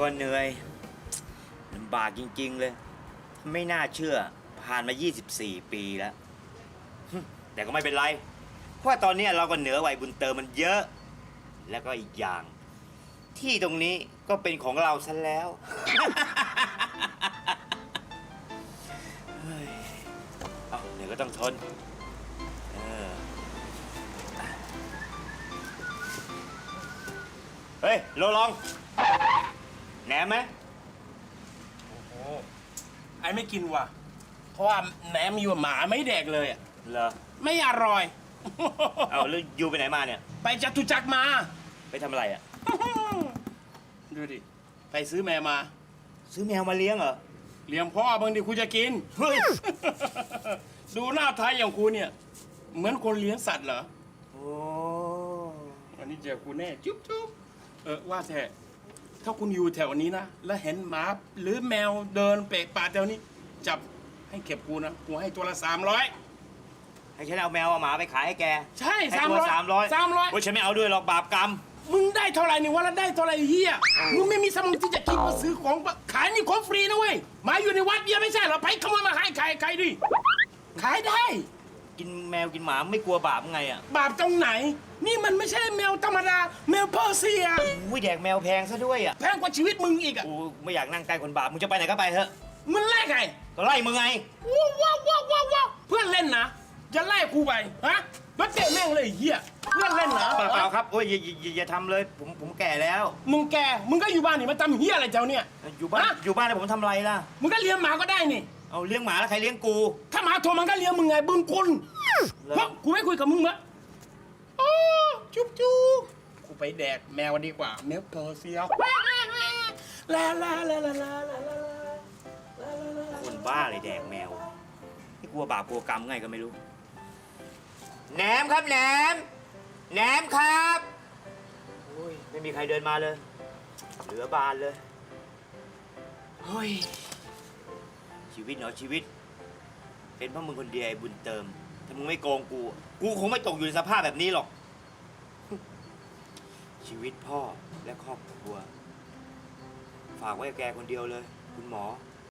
ก็เหนื่อยลำบากจริง ๆ เลย ไม่น่าเชื่อ ผ่านมา 24 ปีแล้ว แต่ก็ไม่เป็นไร เพราะว่าตอนนี้เราก็เหนือวัยบุญเติมมันเยอะ แล้วก็อีกอย่าง ที่ตรงนี้ก็เป็นของเราซะแล้ว เฮ้ยเอาเหนือก็ต้องทน เออ เฮ้ย โลลอง แหนมไหมโอ้ไอ้ไม่กินว่ะ เพราะว่าแหนมอยู่หมาไม่แดกเลยอะเหรอ ไม่อร่อย เอาแล้วยูไปไหนมาเนี่ย ไปจตุจักรมา ไปทำอะไรอะ ดูดิ ไปซื้อแมวมา ซื้อแมวมาเลี้ยงเหรอ เลี้ยงพ่อบางทีกูจะกิน เฮ้ย ดูหน้าไทยอย่างกูเนี่ย เหมือนคนเลี้ยงสัตว์เหรอ โอ้วันนี้เจอกูแน่ จุ๊บจุ๊บเออว่าแต่ ถ้าคุณอยู่แถวนี้นะ แล้วเห็นหมาหรือแมวเดินเปะปะแถวนี้ จับให้เก็บกูนะ กูให้ตัวละสามร้อย ให้ฉันเอาแมวเอาหมาไปขายให้แกใช่ให้สามตัวร้อยสามร้อยสามร้อยโอ้ยฉันไม่เอาด้วยหรอกบาปกรรม มึงได้เท่าไหร่นี่วันละได้เท่าไหร่เฮียมึงไม่มีสมองที่จะคิดว่าซื้อของขายนี่ของฟรีนะเว้ยหมาอยู่ในวัดเดียวไม่ใช่เหรอไปขโมยมาขายขายขายดิขายได้ กินแมวกินหมาไม่กลัวบาปไงอะ บาปตรงไหน นี่มันไม่ใช่แมวธรรมดา แมวเพอร์เซีย อุ้ยแดกแมวแพงซะด้วยอะแพงกว่าชีวิตมึงอีกอะ กูไม่อยากนั่งใกล้คนบาปมึงจะไปไหนก็ไปเถอะมึงแลกไงก็ไล่มึงไง ว้าวว้าวว้าวว้าวว้าวเพื่อนเล่นนะ จะไล่กูไป ฮะมาเตะแม่งเลยไอ้เฮียเพื่อนเล่นนะเปล่าๆครับโอ้ยอย่าอย่าอย่าอย่าทำเลยผมผมแก่แล้ว มึงแก มึงก็อยู่บ้านนี่มาทำเฮียอะไรเจ้าเนี่ย อยู่บ้านฮะ อยู่บ้านแล้วผมทำอะไรล่ะ มึงก็เลี้ยงหมาก็ได้นี่ เอาเลี้ยงหมาแล้วใครเลี้ยงกู ถ้าหมาโทรมันก็เลี้ยงมึงไงบุญคุณเหรอ เพราะกูไม่คุยกับมึงมะโอ้จุ๊บจุ๊บกู ไปแดกแมวดีกว่าเนปโทเซียวลาลาลาลาลาลาลาคนบ้าเลยแดกแมวนี่กลัวบาปกลัวกรรมไงก็ไม่รู้แหนมครับแหนมแหนมครับยไม่มีใครเดินมาเลย เหลือบานเลยเฮ้ยชีวิตเนาะชีวิต เป็นเพราะมึงคนเดียวบุญเติมถ้ามึงไม่โกงกู กูคงไม่ตกอยู่ในสภาพแบบนี้หรอก ชีวิตพ่อและครอบครัว ฝากไว้กับแกคนเดียวเลย คุณหมอ